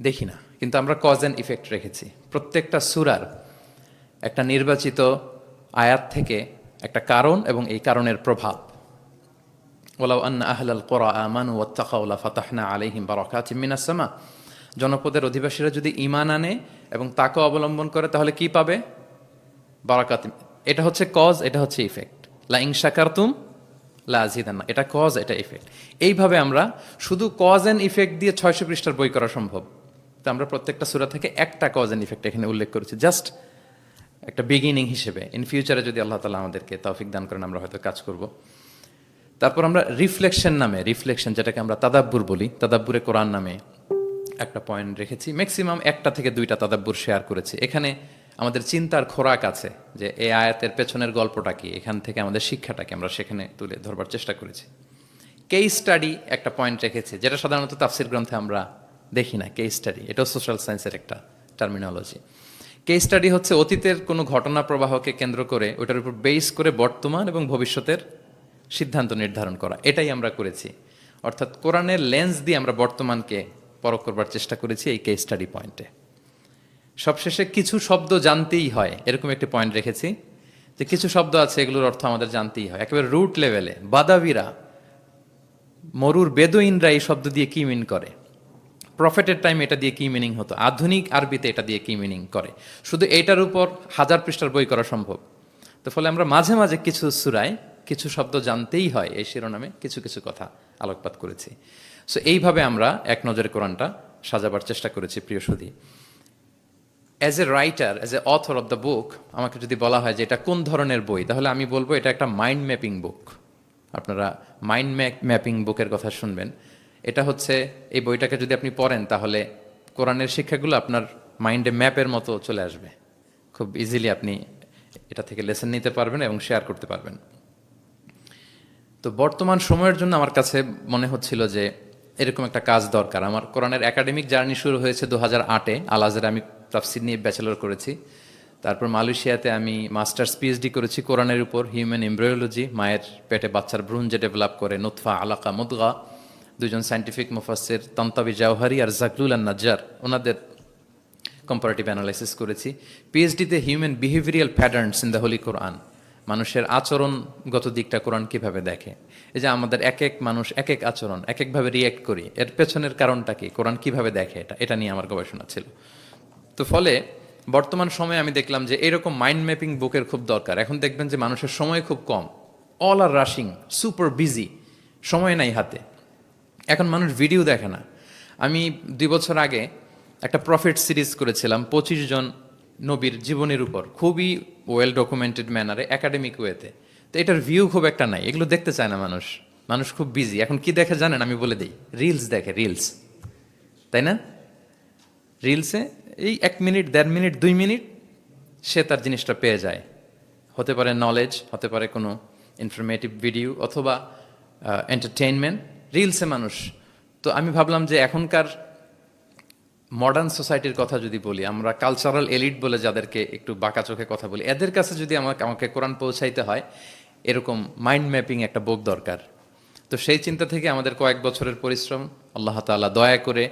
দেখি না, কিন্তু আমরা কজ অ্যান্ড ইফেক্ট রেখেছি। প্রত্যেকটা সুরার একটা নির্বাচিত আয়াত থেকে একটা কারণ এবং এই কারণের প্রভাব। ওলাউ আন্না আহলাল কোরআ আমানু ওয়াত্তাকাউলা ফাতাহনা আলাইহিম বারাকাতিম মিনাস সামা। জনপদের অধিবাসীরা যদি ইমান আনে এবং তাকে অবলম্বন করে, তাহলে কি পাবে? বারাকাত। এটা হচ্ছে কজ এটা হচ্ছে ইফেক্ট লা ইং শাকারতুম লা আজিদান্না এটা কজ এটা ইফেক্ট এইভাবে আমরা শুধু কজ অ্যান্ড ইফেক্ট দিয়ে ছয়শো পৃষ্ঠার বই করা সম্ভব। তো আমরা প্রত্যেকটা সুরা থেকে একটা কজ অ্যান্ড ইফেক্ট এখানে উল্লেখ করেছি। জাস্ট একটা বিগিনিং হিসেবে। ইন ফিউচারে যদি আল্লাহ তালা আমাদেরকে তৌফিক দান করেন, আমরা হয়তো কাজ করব। তারপর আমরা রিফ্লেকশন নামে রিফ্লেকশন যেটাকে আমরা তাদাব্বুর বলি, তাদাব্বুরে কোরআন নামে একটা পয়েন্ট রেখেছি। ম্যাক্সিমাম একটা থেকে দুইটা তাদাব্বুর শেয়ার করেছি। এখানে আমাদের চিন্তার খোরাক আছে যে এই আয়াতের পেছনের গল্পটা কি, এখান থেকে আমাদের শিক্ষাটাকে আমরা সেখানে তুলে ধরবার চেষ্টা করেছি। কেই স্টাডি একটা পয়েন্ট রেখেছি, যেটা সাধারণত তাফসির গ্রন্থে আমরা দেখি না কেস স্টাডি এটাও সোশ্যাল সায়েন্সের একটা টার্মিনোলজি কেস স্টাডি হচ্ছে অতীতের কোনো ঘটনা প্রবাহকে কেন্দ্র করে ওটার উপর বেস করে বর্তমান এবং ভবিষ্যতের সিদ্ধান্ত নির্ধারণ করা। এটাই আমরা করেছি। অর্থাৎ কোরআনের লেন্স দিয়ে আমরা বর্তমানকে পরখ করবার চেষ্টা করেছি এই কেস স্টাডি পয়েন্টে সবশেষে কিছু শব্দ জানতেই হয়, এরকম একটি পয়েন্ট রেখেছি যে কিছু শব্দ আছে, এগুলোর অর্থ আমাদের জানতেই হয়। একেবারে রুট লেভেলে বাদাবিরা, মরুর বেদুইনরা এই শব্দ দিয়ে কি মিন করে? প্রফেটের টাইম এটা দিয়ে কি মিনিং হতো? আধুনিক আরবিতে এটা দিয়ে কি মিনিং করে? শুধু এটার উপর হাজার পৃষ্ঠার বই করা সম্ভব। তো ফলে আমরা মাঝে মাঝে কিছু সুরায়, কিছু শব্দ জানতেই হয় এই শিরোনামে কিছু কিছু কথা আলোকপাত করেছি। সো এইভাবে আমরা এক নজরে কোরআনটা সাজাবার চেষ্টা করেছি, প্রিয় সুধী। As a writer as a author of the book আমাকে যদি বলা হয় যে এটা কোন ধরনের বই, তাহলে আমি বলব এটা একটা মাইন্ড ম্যাপিং বুক আপনারা মাইন্ড ম্যাপিং বুকের কথা শুনবেন। এটা হচ্ছে এই বইটাকে যদি আপনি পড়েন, তাহলে কোরআনের শিক্ষাগুলো আপনার মাইন্ডে ম্যাপের মতো চলে আসবে। খুব ইজিলি আপনি এটা থেকে লেসন নিতে পারবেন এবং শেয়ার করতে পারবেন। তো বর্তমান সময়ের জন্য আমার কাছে মনে হচ্ছিল যে এরকম একটা কাজ দরকার। আমার কোরআনের একাডেমিক জার্নি শুরু হয়েছে দু হাজার আটে। আল আজহারে আমি তাফসির নিয়ে ব্যাচেলর করেছি। তারপর মালয়েশিয়াতে আমি মাস্টার্স পিএইচডি করেছি কোরআনের উপর হিউম্যান এমব্রয়োলজি মায়ের পেটে বাচ্চার ভ্রূণ যে ডেভেলপ করে নুৎফা আলাকা, মুদগা। দুজন সায়েন্টিফিক মুফাসের তন্তাবি জাওহারি আর জাকলুল আর নাজ্জার, ওনাদের কম্পারেটিভ অ্যানালাইসিস করেছি। পিএইচডিতে human behavioural patterns in the holy Quran মানুষের আচরণগত দিকটা কোরআন কীভাবে দেখে? এই যে আমাদের এক এক মানুষ, এক এক আচরণ, এক একভাবে রিয়েক্ট করি, এর পেছনের কারণটা কি? কোরআন কীভাবে দেখে এটা? এটা নিয়ে আমার গবেষণা ছিল। তো ফলে বর্তমান সময়ে আমি দেখলাম যে এরকম মাইন্ড ম্যাপিং বুকের খুব দরকার। এখন দেখবেন যে মানুষের সময় খুব কম। All are rushing super busy সময় নাই হাতে। এখন মানুষ ভিডিও দেখে না। আমি দুই বছর আগে একটা প্রফিট সিরিজ করেছিলাম, পঁচিশ জন নবীর জীবনের উপর। খুবই ওয়েল ডকুমেন্টেড ম্যানারে একাডেমিক ওয়েতে তো এটার ভিউ খুব একটা নাই, এগুলো দেখতে চায় না মানুষ। মানুষ খুব বিজি এখন কি দেখে জানেন? আমি বলে দিই রিলস দেখে রিলস তাই না? রিলসে এই এক মিনিট দেড় মিনিট দুই মিনিট সে তার জিনিসটা পেয়ে যায়। হতে পারে নলেজ হতে পারে কোনো ইনফরমেটিভ ভিডিও অথবা এন্টারটেইনমেন্ট রিলসে মানুষ। তো আমি ভাবলাম যে এখনকার মডার্ন সোসাইটির কথা যদি বলি, আমরা কালচারাল এলিট বলে যাদেরকে একটু বাঁকা চোখে কথা বলি, এদের কাছে যদি আমাকে আমাকে কোরআন পৌঁছাইতে হয়, এরকম মাইন্ড ম্যাপিং একটা বুক দরকার। তো সেই চিন্তা থেকে আমাদের কয়েক বছরের পরিশ্রম, আল্লাহ তাআলা দয়া করে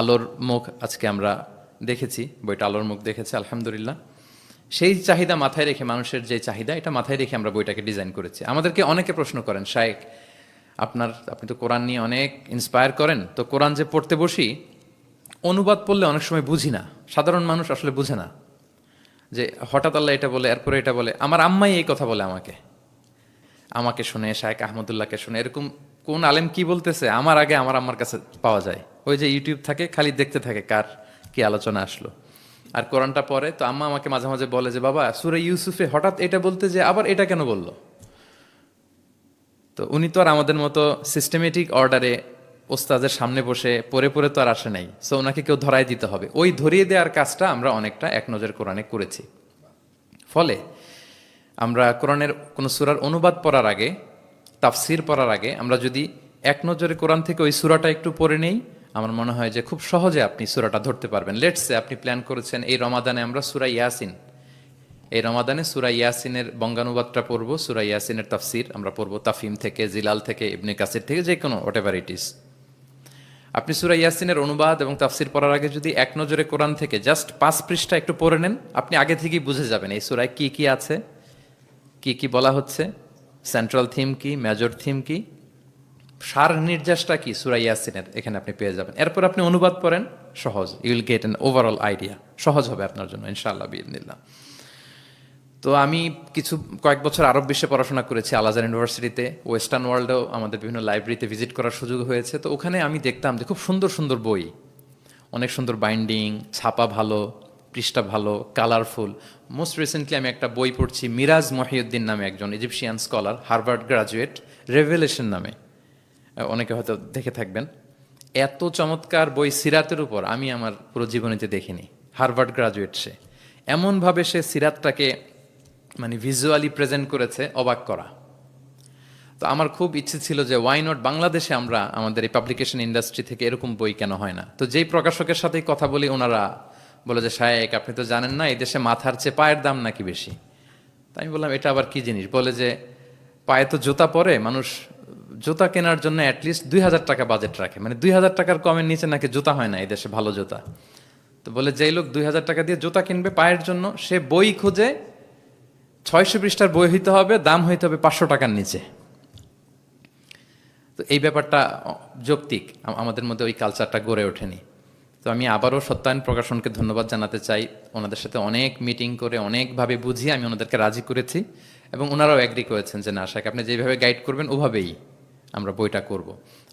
আলোর মুখ আজকে আমরা দেখেছি, বইটা আলোর মুখ দেখেছি, আলহামদুলিল্লাহ। সেই চাহিদা মাথায় রেখে মানুষের যে চাহিদা, এটা মাথায় রেখে আমরা বইটাকে ডিজাইন করেছি। আমাদেরকে অনেকে প্রশ্ন করেন শায়েক আপনার, আপনি তো কোরআন নিয়ে অনেক ইন্সপায়ার করেন, তো কোরআন যে পড়তে বসি, অনুবাদ পড়লে অনেক সময় বুঝি না। সাধারণ মানুষ আসলে বুঝে না। যে হঠাৎ আল্লাহ এটা বলে, এরপরে এটা বলে। আমার আম্মাই এই কথা বলে আমাকে। আমাকে শুনে শায়েক আহমদুল্লাহকে শুনে, এরকম কোন আলেম কি বলতেছে, আমার আগে আমার আম্মার কাছে পাওয়া যায়। ওই যে ইউটিউব থাকে, খালি দেখতে থাকে কার কি আলোচনা আসলো। আর কোরআনটা পরে তো আম্মা আমাকে মাঝে মাঝে বলে যে, বাবা, সুরে ইউসুফে হঠাৎ এটা বলতে যে, আবার এটা কেন বলল? তো উনি তো আর আমাদের মতো সিস্টেমেটিক অর্ডারে ওস্তাদের সামনে বসে পরে পরে তো আর আসে নাই। সো ওনাকে কেউ ধরাই দিতে হবে। ওই ধরিয়ে দেওয়ার কাজটা আমরা অনেকটা এক নজর কোরআনে করেছি। ফলে আমরা কোরআনের কোনো সুরার অনুবাদ পড়ার আগে, তাফসির পড়ার আগে আমরা যদি এক নজরে কোরআন থেকে ওই সুরাটা একটু পড়ে নেই, আমার মনে হয় যে খুব সহজে আপনি সুরাটা ধরতে পারবেন। লেটসে আপনি প্ল্যান করেছেন, এই রমাদানে আমরা সুরা ইয়াসিন এই রমাদানে সুরা ইয়াসিনের বঙ্গানুবাদটা পড়ব, সুরা ইয়াসিনের তাফসির আমরা পড়ব তাফিম থেকে, জিলাল থেকে, ইবনে কাসির থেকে, যে কোনো হোয়াট এভার ইট ইস আপনি সুরা ইয়াসিনের অনুবাদ এবং তাফসির পড়ার আগে যদি এক নজরে কোরআন থেকে জাস্ট পাঁচ পৃষ্ঠা একটু পড়ে নেন, আপনি আগে থেকেই বুঝে যাবেন এই সুরায় কি কি আছে, কি কি বলা হচ্ছে সেন্ট্রাল থিম কি মেজর থিম কি, সার নির্যাসটা কি সুরা ইয়াসিনের, এখানে আপনি পেয়ে যাবেন। এরপর আপনি অনুবাদ করেন সহজ you'll get an overall idea সহজ হবে আপনার জন্য, ইনশাআল্লাহ বিদিনিল্লাহ তো আমি কিছু কয়েক বছর আরব বিশ্বে পড়াশোনা করেছি আলাজার ইউনিভার্সিটিতে, ওয়েস্টার্ন ওয়ার্ল্ডেও আমাদের বিভিন্ন লাইব্রেরিতে ভিজিট করার সুযোগ হয়েছে। তো ওখানে আমি দেখতাম যে খুব সুন্দর সুন্দর বই, অনেক সুন্দর বাইন্ডিং, ছাপা ভালো, পৃষ্ঠা ভালো, কালারফুল। মোস্ট রিসেন্টলি আমি একটা বই পড়ছি, মিরাজ মহিউদ্দিন নামে একজন Egyptian scholar Harvard graduate revelation নামে। অনেকে হয়তো দেখে থাকবেন। এত চমৎকার বই সিরাতের উপর আমি আমার পুরো জীবনীতে দেখিনি হার্ভার্ড গ্রাজুয়েট সে। এমনভাবে সে সিরাতটাকে মানে ভিজুয়ালি প্রেজেন্ট করেছে, অবাক করা। তো আমার খুব ইচ্ছে ছিল যে ওয়াই নট বাংলাদেশে আমরা আমাদের এই পাবলিকেশন ইন্ডাস্ট্রি থেকে এরকম বই কেন হয় না? তো যেই প্রকাশকের সাথেই কথা বলি, ওনারা বলে যে, শায়েক, আপনি তো জানেন না, এই দেশে মাথার চেয়ে পায়ের দাম নাকি বেশি? তাই আমি বললাম, এটা আবার কি জিনিস? বলে যে, পায়ে তো জুতা পরে, মানুষ জুতা কেনার জন্য অ্যাটলিস্ট দুই হাজার টাকা বাজেট রাখে। মানে দুই হাজার টাকার কমের নিচে নাকি জুতা হয় না এই দেশে ভালো জুতা। তো বলে, যেই লোক দুই হাজার টাকা দিয়ে জুতা কিনবে পায়ের জন্য, সে বই খুঁজে ছয়শো পৃষ্ঠার বই হইতে হবে, দাম হইতে হবে পাঁচশো টাকার নিচে। তো এই ব্যাপারটা যৌক্তিক আমাদের মধ্যে ওই কালচারটা গড়ে ওঠেনি। তো আমি আবারও সত্যায়ন প্রকাশনকে ধন্যবাদ জানাতে চাই। ওনাদের সাথে অনেক মিটিং করে, অনেকভাবে বুঝিয়ে আমি ওনাদেরকে রাজি করেছি এবং ওনারাও অ্যাগ্রি করেছেন যে, না আপনি যেভাবে গাইড করবেন, ওভাবেই আমরা বইটা করব।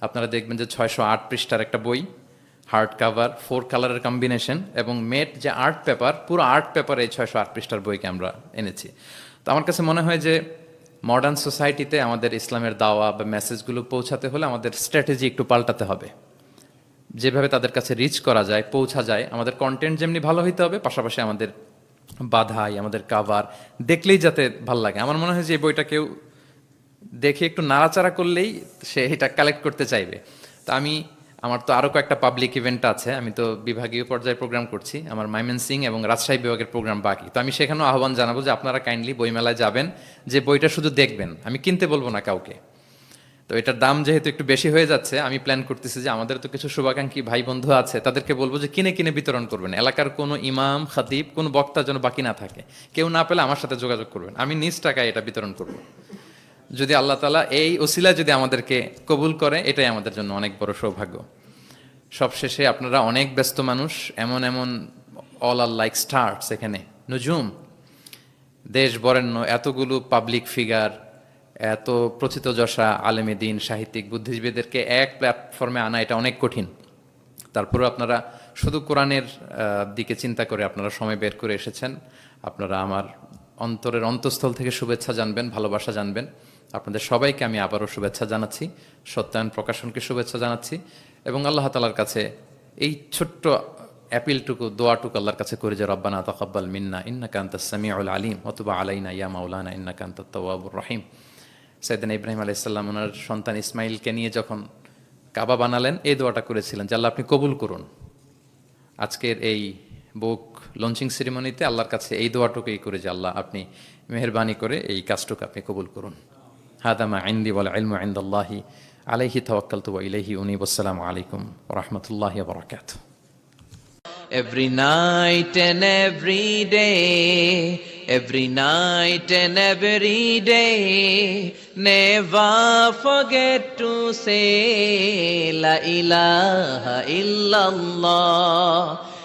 আপনারা দেখবেন যে ছয়শো আট পৃষ্ঠার একটা বই হার্ড কাভার, ফোর কালারের কম্বিনেশন এবং মেট যে আর্ট পেপার, পুরো আর্ট পেপার এই ছয়শো আট পৃষ্ঠার বইকে আমরা এনেছি। তো আমার কাছে মনে হয় যে মডার্ন সোসাইটিতে আমাদের ইসলামের দাওয়া বা মেসেজগুলো পৌঁছাতে হলে আমাদের স্ট্র্যাটেজি একটু পাল্টাতে হবে। যেভাবে তাদের কাছে রিচ করা যায়, পৌঁছা যায়, আমাদের কন্টেন্ট যেমনি ভালো হইতে হবে, পাশাপাশি আমাদের বাধাই, আমাদের কাভার দেখলেই যাতে ভালো লাগে। আমার মনে হয় যে এই বইটা কেউ দেখে একটু নাড়াচাড়া করলেই সে এটা কালেক্ট করতে চাইবে। তো আমি আমার তো আরও কয়েকটা পাবলিক ইভেন্ট আছে, আমি তো বিভাগীয় পর্যায়ে প্রোগ্রাম করছি, আমার মাইমেন সিং এবং রাজশাহী বিভাগের প্রোগ্রাম বাকি। তো আমি সেখানেও আহ্বান জানাব যে আপনারা কাইন্ডলি বইমেলায় যাবেন, যে বইটা শুধু দেখবেন, আমি কিনতে বলব না কাউকে। তো এটার দাম যেহেতু একটু বেশি হয়ে যাচ্ছে, আমি প্ল্যান করতেছি যে আমাদের তো কিছু শুভাকাঙ্ক্ষী ভাই বন্ধু আছে, তাদেরকে বলব যে কিনে কিনে বিতরণ করবেন। এলাকার কোনো ইমাম, খাতিব, কোনো বক্তা যেন বাকি না থাকে, কেউ না পেলে আমার সাথে যোগাযোগ করবেন। আমি নিজ টাকায় এটা বিতরণ করব। যদি আল্লাহ তালা এই ওসিলা যদি আমাদেরকে কবুল করে, এটাই আমাদের জন্য অনেক বড় সৌভাগ্য। সবশেষে আপনারা অনেক ব্যস্ত মানুষ, এমন এমন অল আর লাইক স্টার্টস এখানে। নজুম, দেশ বরেণ্য, এতগুলো পাবলিক ফিগার এত প্রথিতযশা আলেমে দিন, সাহিত্যিক, বুদ্ধিজীবীদেরকে এক প্ল্যাটফর্মে আনা এটা অনেক কঠিন। তারপরেও আপনারা শুধু কোরআনের দিকে চিন্তা করে আপনারা সময় বের করে এসেছেন। আপনারা আমার অন্তরের অন্তঃস্থল থেকে শুভেচ্ছা জানবেন, ভালোবাসা জানবেন। আপনাদের সবাইকে আমি আবারও শুভেচ্ছা জানাচ্ছি, সত্যায়ন প্রকাশনকে শুভেচ্ছা জানাচ্ছি এবং আল্লাহ তালার কাছে এই ছোট্ট অ্যাপিলটুকু, দোয়াটুকু আল্লাহর কাছে করে যে, রব্বানা তকাব্বাল মিন্না ইন্না কান্ত সামিউল আলিম অথবা আলাইনা ইয়া মাওলানা ইন্না কান্ত তওয়াবুর রহিম। সৈয়দিন ইব্রাহিম আলাইসাল্লাম ওনার সন্তান ইসমাইলকে নিয়ে যখন কাবা বানালেন, এই দোয়াটা করেছিলেন যে, আল্লাহ, আপনি কবুল করুন। আজকের এই বুক লঞ্চিং সেরিমনিতে আল্লাহর কাছে এই দোয়াটুকুই করে যে, আল্লাহ, আপনি মেহরবানি করে এই কাজটুকু আপনি কবুল করুন। هذا ما عندي والعلم عند الله عليه توكلت وإليه أنيب السلام عليكم ورحمة الله وبركاته Every night and every day, every night and every day, never forget to say La ilaha illallah.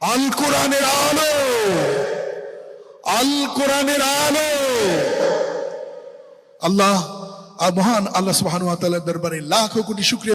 আল কোরআনের আলো। আল কোরআনের আলো। আল্লাহ মহান আল্লাহ সুবহানাহু ওয়া তাআলার দরবারে লাখো কোটি শুকরিয়া